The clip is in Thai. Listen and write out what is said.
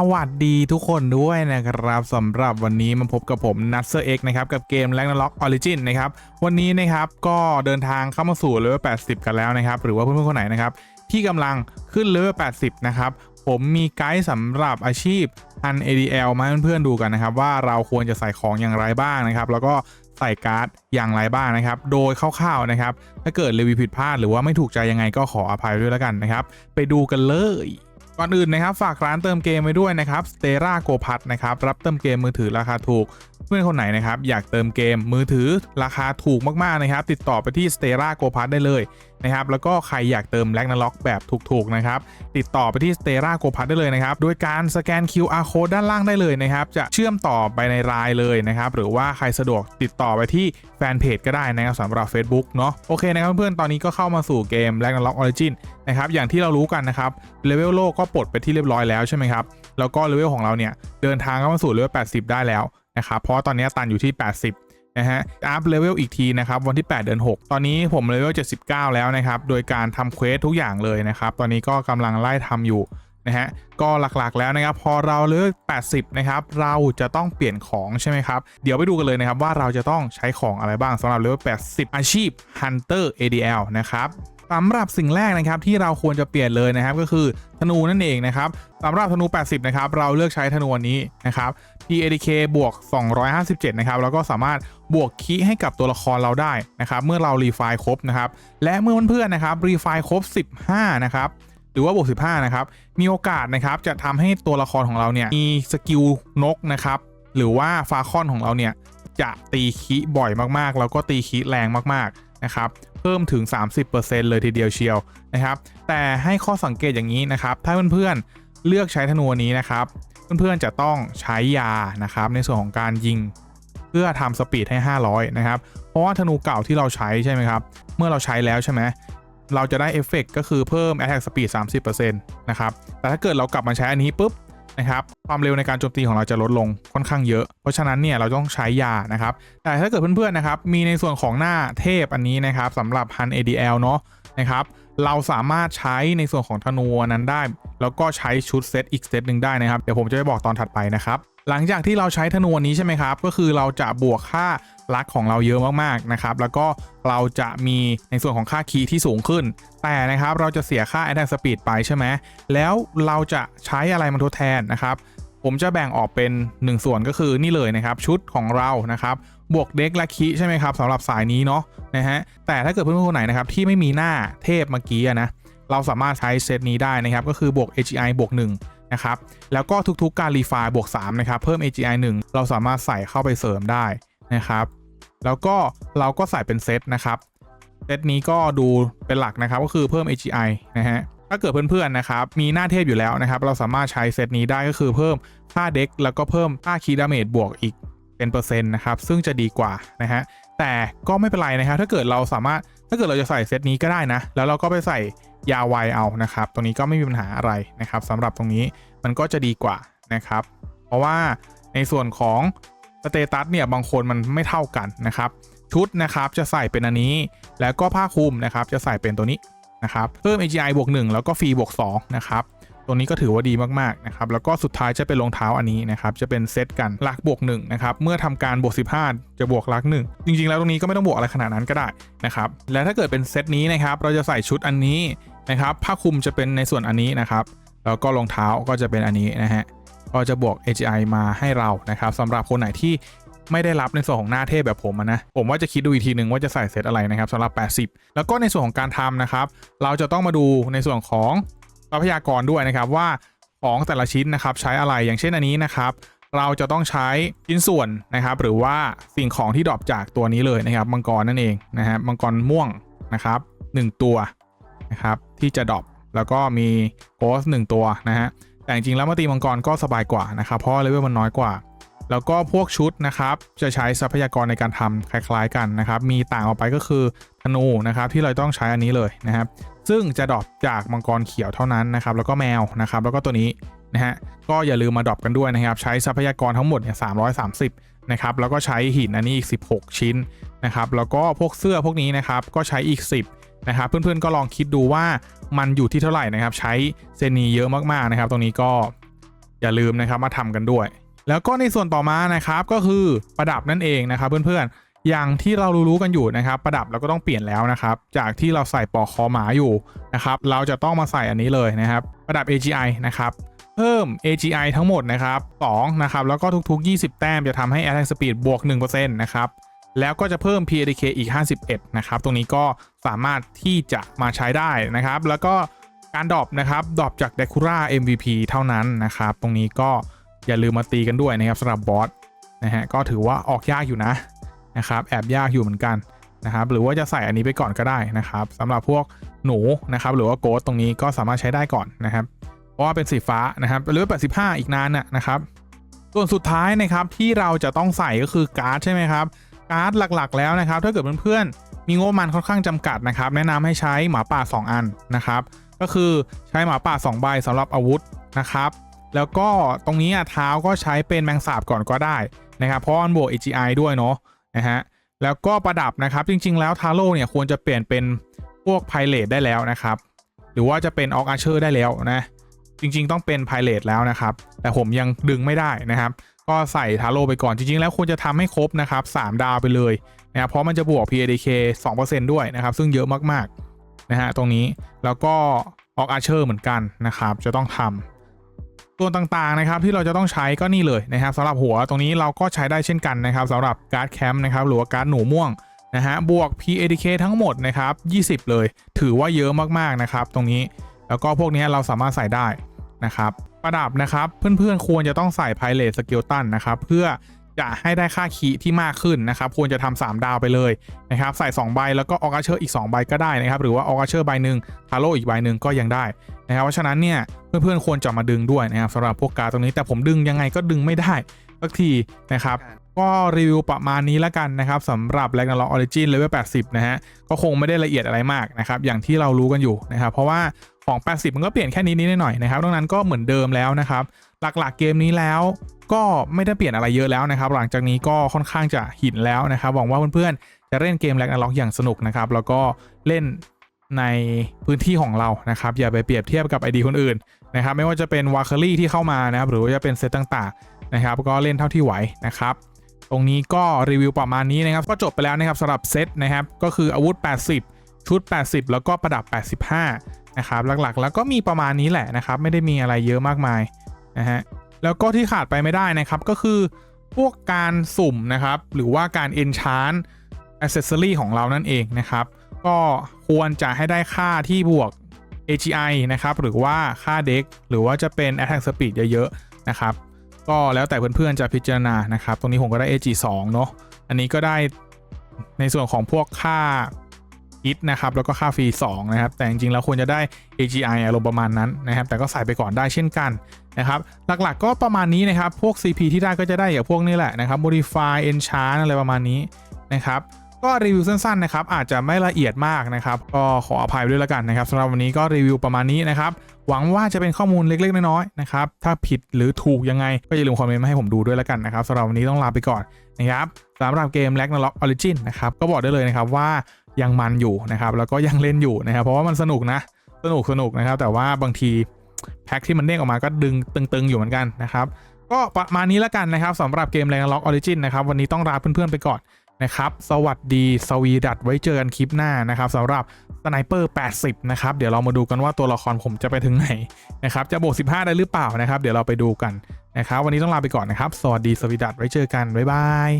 สวัสดีทุกคนด้วยนะครับสำหรับวันนี้มาพบกับผมนัทเซอร์เอ็กนะครับกับเกมแ a งนล็อกออริจินนะครับวันนี้นะครับก็เดินทางเข้ามาสู่เลเวล80 กันแล้วนะครับหรือว่าเพื่อนๆคนไหนนะครับที่กำลังขึ้นเลเวล80 นะครับผมมีไกด์สำหรับอาชีพอัน ADL มาให้เพื่อนๆดูกันนะครับว่าเราควรจะใส่ของอย่างไรบ้างนะครับแล้วก็ใส่การ์ดอย่างไรบ้างนะครับ โดยคร่าวๆนะครับถ้าเกิดรีวิวผิดพลาดหรือว่าไม่ถูกใจยังไงก็ขออภัยด้วยแล้วกันนะครับไปดูกันเลย ก่อนอื่นนะครับฝากร้านเติมเกมไว้ด้วยนะครับ Stera Go p a s นะครับรับเติมเกมมือถือราคาถูก เพื่อนคนไหนนะครับอยากเติมเกมมือถือราคาถูกมากๆนะครับ ติดต่อไปที่ Stera Go p a s ได้เลยนะครับแล้วก็ใครอยากเติมแลกนาล็อกแบบถูกๆนะครับติดต่อไปที่ Stera Go p a s ได้เลยนะครับโดยการสแกน QR code ด้านล่างได้เลยนะครับจะเชื่อมต่อไปในไลน์เลยนะครับหรือว่าใครสะดวกติดต่อไปที่แฟนเพจก็ได้นะครับสำหรับ Facebook เนาะโอเคนะครับเพื่อนๆตอนนี้ก็เข้ามาสู่เกมแลกนาล็อกออริจินนะครับอย่างที่เรารู้กันนะครับเลเวลโลกก็ปลดไปที่เรียบร้อยแล้วใช่ไหมครับแล้วก็เลเวลของเราเนี่ยเดินทางเข้ามาสู่เลเวล80 ได้แล้ว นะครับเพราะตอนนี้ตันอยู่ที่ 80นะฮะอัพเลเวลอีกทีนะครับวันที่ 8 เดือน 6 ตอนนี้ผมเลเวล79 แล้วนะครับ โดยการทำเควสทุกอย่างเลยนะครับ ตอนนี้ก็กำลังไล่ทำอยู่นะฮะก็หลักๆแล้วนะครับ พอเราเลเวล80 นะครับ เราจะต้องเปลี่ยนของใช่ไหมครับ เดี๋ยวไปดูกันเลยนะครับว่าเราจะต้องใช้ของอะไรบ้างสำหรับเลเวล80 อาชีพ Hunter ADL นะครับ สำหรับสิ่งแรกนะครับที่เราควรจะเปลี่ยนเลยนะครับ ก็คือธนูนั่นเองนะครับสำหรับธนู 80 นะครับ เราเลือกใช้ธนูอันนี้นะครับ PADK บวก 257 นะครับ แล้วก็สามารถบวกคีให้กับตัวละครเราได้นะครับ เมื่อเรารีไฟล์ครบนะครับ และเมื่อเพื่อนๆนะครับรีไฟล์ครบ 15 นะครับหรือว่าบวก 15 นะครับ มีโอกาสนะครับจะทำให้ตัวละครของเราเนี่ยมีสกิลนกนะครับ หรือว่าฟาคอนของเราเนี่ยจะตีคีบ่อยมากๆ แล้วก็ตีคีแรงมากๆนะครับ พิ่มถึง 30%เลยทีเดียวเชียวนะครับแต่ให้ข้อสังเกตอย่างนี้นะครับถ้าเพื่อนๆเลือกใช้ธนูนี้นะครับ เพื่อนๆจะต้องใช้ยานะครับในส่วนของการยิงเพื่อทำสปีดให้ 500 นะครับ เพราะว่าธนูเก่าที่เราใช้ใช่ไหมครับ เมื่อเราใช้แล้วใช่ไหมเราจะได้เอฟเฟกก็คือเพิ่ม Attack Speed 30%นะครับ แต่ถ้าเกิดเรากลับมาใช้อันนี้ปุ๊บ นะครับความเร็วในการโจมตีของเราจะลดลงค่อนข้างเยอะ เพราะฉะนั้นเนี่ยเราต้องใช้ยานะครับ แต่ถ้าเกิดเพื่อนๆนะครับมีในส่วนของหน้าเทพอันนี้นะครับสำหรับ Hun ADL เนาะนะครับเราสามารถใช้ในส่วนของธนูนั้นได้ แล้วก็ใช้ชุดเซตอีกเซตหนึ่งได้นะครับ เดี๋ยวผมจะไปบอกตอนถัดไปนะครับ หลังจากที่เราใช้ธนูนี้ใช่ไหมครับ ก็คือเราจะบวกค่า ลักของเราเยอะมากๆนะครับ แล้วก็เราจะมีในส่วนของค่าคีย์ที่สูงขึ้น แต่นะครับเราจะเสียค่า attack speed ไปใช่ไหม แล้วเราจะใช้อะไรมาทดแทนนะครับ ผมจะแบ่งออกเป็น 1 ส่วนก็คือนี่เลยนะครับ ชุดของเรานะครับบวกเด็กและคีใช่ไหมครับสำหรับสายนี้เนาะนะฮะแต่ถ้าเกิดเพื่อนๆคนไหนนะครับที่ไม่มีหน้าเทพเมื่อกี้นะเราสามารถใช้เซตนี้ได้นะครับ ก็คือบวก AGI บวก1นะครับ แล้วก็ทุกๆการรีไฟล์บวก3นะครับ เพิ่ม AGI 1 เราสามารถใส่เข้าไปเสริมได้ นะครับ แล้วก็เราก็ใส่เป็นเซตนะครับเซตนี้ก็ดูเป็นหลักนะครับก็คือเพิ่ม AGI นะฮะถ้าเกิดเพื่อนๆนะครับมีหน้าเทพอยู่แล้วนะครับ เราสามารถใช้เซตนี้ได้ก็คือเพิ่มค่าเด็กแล้วก็เพิ่มค่าคีดาเมจบวกอีกเป็นเปอร์เซ็นต์นะครับซึ่งจะดีกว่านะฮะแต่ก็ไม่เป็นไรนะครับถ้าเกิดเราสามารถถ้าเกิดเราจะใส่เซตนี้ก็ได้นะ แล้วเราก็ไปใส่ยาไวเอานะครับตรงนี้ก็ไม่มีปัญหาอะไรนะครับสำหรับตรงนี้มันก็จะดีกว่านะครับ เพราะว่าในส่วนของ สเตตัสเนี่ยบางคนมันไม่เท่ากันนะครับ ชุดนะครับจะใส่เป็นอันนี้ แล้วก็ผ้าคลุมนะครับจะใส่เป็นตัวนี้นะครับเพิ่ม AGI บวก1แล้วก็ฟรีบวก2นะครับตัวนี้ก็ถือว่าดีมากๆนะครับแล้วก็สุดท้ายจะเป็นรองเท้าอันนี้นะครับจะเป็นเซตกันลักบวก1นะครับเมื่อทำการบวก 15 จะบวกลัก1จริงๆ แล้วตรงนี้ก็ไม่ต้องบวกอะไรขนาดนั้นก็ได้นะครับและถ้าเกิดเป็นเซตนี้นะครับเราจะใส่ชุดอันนี้นะครับผ้าคลุมจะเป็นในส่วนอันนี้นะครับแล้วก็รองเท้าก็จะเป็นอันนี้นะฮะ ก็จะบวก AGI มาให้เรานะครับสำหรับคนไหนที่ไม่ได้รับในส่วนของหน้าเทพแบบผมนะ ผมว่าจะคิดดูอีกทีหนึ่งว่าจะใส่เซตอะไรนะครับสำหรับ 80 แล้วก็ในส่วนของการทำนะครับ เราจะต้องมาดูในส่วนของทรัพยากรด้วยนะครับว่าของแต่ละชิ้นนะครับใช้อะไรอย่างเช่นอันนี้นะครับ เราจะต้องใช้ชิ้นส่วนนะครับ หรือว่าสิ่งของที่ดรอปจากตัวนี้เลยนะครับมังกรนั่นเองนะฮะมังกรม่วงนะครับ 1 ตัวนะครับที่จะดรอปแล้วก็มีโกสหนึ่งตัวนะฮะ แต่จริงแล้วมาตีมังกรก็สบายกว่านะครับ เพราะเลเวลมันน้อยกว่า แล้วก็พวกชุดนะครับจะใช้ทรัพยากรในการทำคล้ายๆกันนะครับ มีต่างออกไปก็คือธนูนะครับที่เราต้องใช้อันนี้เลยนะครับ ซึ่งจะดรอปจากมังกรเขียวเท่านั้นนะครับ แล้วก็แมวนะครับ แล้วก็ตัวนี้นะฮะก็อย่าลืมมาดรอปกันด้วยนะครับ ใช้ทรัพยากรทั้งหมดเนี่ย330นะครับแล้วก็ใช้หินอันนี้อีก 16 ชิ้นนะครับแล้วก็พวกเสื้อพวกนี้นะครับก็ใช้อีก 10 นะครับเพื่อนๆก็ลองคิดดูว่ามันอยู่ที่เท่าไหร่นะครับ ใช้เซนีเยอะมากๆนะครับ ตรงนี้ก็อย่าลืมนะครับมาทำกันด้วย แล้วก็ในส่วนต่อมานะครับก็คือประดับนั่นเองนะครับ เพื่อนๆอย่างที่เรารู้ๆกันอยู่นะครับ ประดับเราก็ต้องเปลี่ยนแล้วนะครับ จากที่เราใส่ปอกคอหมาอยู่นะครับเราจะต้องมาใส่อันนี้เลยนะครับ ประดับ AGI นะครับเพิ่ม AGI ทั้งหมดนะครับ2นะครับแล้วก็ทุกๆ 20 แต้มจะทำให้ Attack Speed บวก 1%นะครับ แล้วก็จะเพิ่ม PADK อีก 51 นะครับ ตรงนี้ก็สามารถที่จะมาใช้ได้นะครับ แล้วก็การดรอปนะครับดรอปจาก d e c u r a MVP เท่านั้นนะครับ ตรงนี้ก็อย่าลืมมาตีกันด้วยนะครับสำหรับบอสนะฮะก็ถือว่าออกยากอยู่นะนะครับแอบยากอยู่เหมือนกันนะครับหรือว่าจะใส่อันนี้ไปก่อนก็ได้นะครับสำหรับพวกหนูนะครับหรือว่าโกดตรงนี้ก็สามารถใช้ได้ก่อนนะครับ เพราะว่าเป็นสีฟ้านะครับหรือ85 อีกนานน่ะนะครับ ส่วนสุดท้ายนะครับที่เราจะต้องใส่ก็คือการ์ดใช่ไหมครับ การ์ดหลักๆ แล้วนะครับ ถ้าเกิดเพื่อนๆมีงบประมาณค่อนข้างจำกัดนะครับ แนะนำให้ใช้หมาป่า 2 อันนะครับ ก็คือใช้หมาป่า 2 ใบสำหรับอาวุธนะครับ แล้วก็ตรงนี้อะเท้าก็ใช้เป็นแมงสาบก่อนก็ได้นะครับ เพราะมันบวก AGI ด้วยเนาะนะฮะแล้วก็ประดับนะครับจริง ๆ แล้วทาโร่เนี่ยควรจะเปลี่ยนเป็นพวกไพเรตได้แล้วนะครับ หรือว่าจะเป็นออกอาเชอร์ได้แล้วนะ จริง ๆ ต้องเป็นไพเรตแล้วนะครับ แต่ผมยังดึงไม่ได้นะครับ ก็ใส่ทาโร่ไปก่อนจริง ๆ แล้วควรจะทำให้ครบนะครับ 3 ดาวไปเลยนะครับเพราะมันจะบวก PADK 2%ด้วยนะครับ ซึ่งเยอะมากๆนะฮะตรงนี้แล้วก็ออกอาเชอร์เหมือนกันนะครับ จะต้องทำส่วนต่างๆนะครับที่เราจะต้องใช้ก็นี่เลยนะครับสำหรับหัวตรงนี้เราก็ใช้ได้เช่นกันนะครับสำหรับการ์ดแคมป์นะครับหรือว่าการ์ดหนูม่วงนะฮะบวก PADK ทั้งหมดนะครับ 20 เลย ถือว่าเยอะมากๆนะครับ ตรงนี้ แล้วก็พวกนี้เราสามารถใส่ได้นะครับ ประดับนะครับเพื่อนๆควรจะต้องใส่ไพเรตสเกลตันนะครับเพื่อจะให้ได้ค่าคีที่มากขึ้นนะครับ ควรจะทำ3ดาวไปเลยนะครับ ใส่ 2 ใบแล้วก็ออกาเชอร์อีก 2 ใบก็ได้นะครับ หรือว่าออกาเชอร์ใบหนึ่งทาโร่อีกใบหนึ่งก็ยังได้นะครับ เพราะฉะนั้นเนี่ยเพื่อนๆควรจะมาดึงด้วยนะครับสำหรับพวกการตรงนี้แต่ผมดึงยังไงก็ดึงไม่ได้สักทีนะครับ ก็รีวิวประมาณนี้แล้วกันนะครับสำหรับ Ragnarok Origin Level 80 นะฮะก็คงไม่ได้ละเอียดอะไรมากนะครับอย่างที่เรารู้กันอยู่นะครับเพราะว่า ของ 80 มันก็เปลี่ยนแค่นี้นิดหน่อยนะครับดังนั้นก็เหมือนเดิมแล้วนะครับ หลักๆเกมนี้แล้วก็ไม่ได้เปลี่ยนอะไรเยอะแล้วนะครับ หลังจากนี้ก็ค่อนข้างจะหินแล้วนะครับ หวังว่าเพื่อนๆ จะเล่นเกม Ragnarok อย่างสนุกนะครับ แล้วก็เล่นในพื้นที่ของเรานะครับ อย่าไปเปรียบเทียบกับ ID คนอื่นนะครับ ไม่ว่าจะเป็นวาคารี่ที่เข้ามานะครับ หรือว่าจะเป็นเซตต่างๆนะครับ ก็เล่นเท่าที่ไหวนะครับ ตรงนี้ก็รีวิวประมาณนี้นะครับ ก็จบไปแล้วนะครับสำหรับเซตนะครับ ก็คืออาวุธ 80 ชุด 80 แล้วก็ประดับ 85 นะครับหลักๆ แล้วก็มีประมาณนี้แหละนะครับไม่ได้มีอะไรเยอะมากมายนะฮะแล้วก็ที่ขาดไปไม่ได้นะครับก็คือพวกการสุ่มนะครับหรือว่าการ enchant accessory ของเรานั่นเองนะครับ ก็ควรจะให้ได้ค่าที่บวก AGI นะครับ หรือว่าค่าเด็กหรือว่าจะเป็น attack speed เยอะๆ นะครับ ก็แล้วแต่เพื่อนๆ จะพิจารณานะครับ ตรงนี้ผมก็ได้ AG 2 เนาะอันนี้ก็ได้ในส่วนของพวกค่า ฮิตนะครับแล้วก็ค่าฟรี2นะครับแต่จริงๆแล้วควรจะได้ AGI อารมณ์ประมาณนั้นนะครับแต่ก็ใส่ไปก่อนได้เช่นกันนะครับหลักๆก็ประมาณนี้นะครับพวก CP ที่ได้ก็จะได้อย่างพวกนี้แหละนะครับ Modify Enchant อะไรประมาณนี้นะครับก็รีวิวสั้นๆนะครับอาจจะไม่ละเอียดมากนะครับก็ขออภัยด้วยแล้วกันนะครับสำหรับวันนี้ก็รีวิวประมาณนี้นะครับหวังว่าจะเป็นข้อมูลเล็กๆน้อยๆนะครับถ้าผิดหรือถูกยังไงก็อย่าลืมคอมเมนต์มาให้ผมดูด้วยแล้วกันนะครับสำหรับวันนี้ต้องลาไปก่อนนะครับสำหรับเกม Ragnarok Origin นะครับก็บอกได้เลยนะครับว่า ยังมันอยู่นะครับ แล้วก็ยังเล่นอยู่นะครับ เพราะว่ามันสนุกนะ สนุกสนุกนะครับ แต่ว่าบางทีแพ็คที่มันเด้งออกมาก็ดึงตึงๆอยู่เหมือนกันนะครับ ก็ประมาณนี้แล้วกันนะครับสำหรับเกม Ragnarok Origin นะครับ วันนี้ต้องลาเพื่อนๆไปก่อนนะครับ สวัสดีสวีดัตไว้เจอกันคลิปหน้านะครับสำหรับสไนเปอร์ 80 นะครับ เดี๋ยวเรามาดูกันว่าตัวละครผมจะไปถึงไหนนะครับ จะบวก 15 ได้หรือเปล่านะครับ เดี๋ยวเราไปดูกันนะครับ วันนี้ต้องลาไปก่อนนะครับ สวัสดีสวีดัตไว้เจอกัน บ๊ายบาย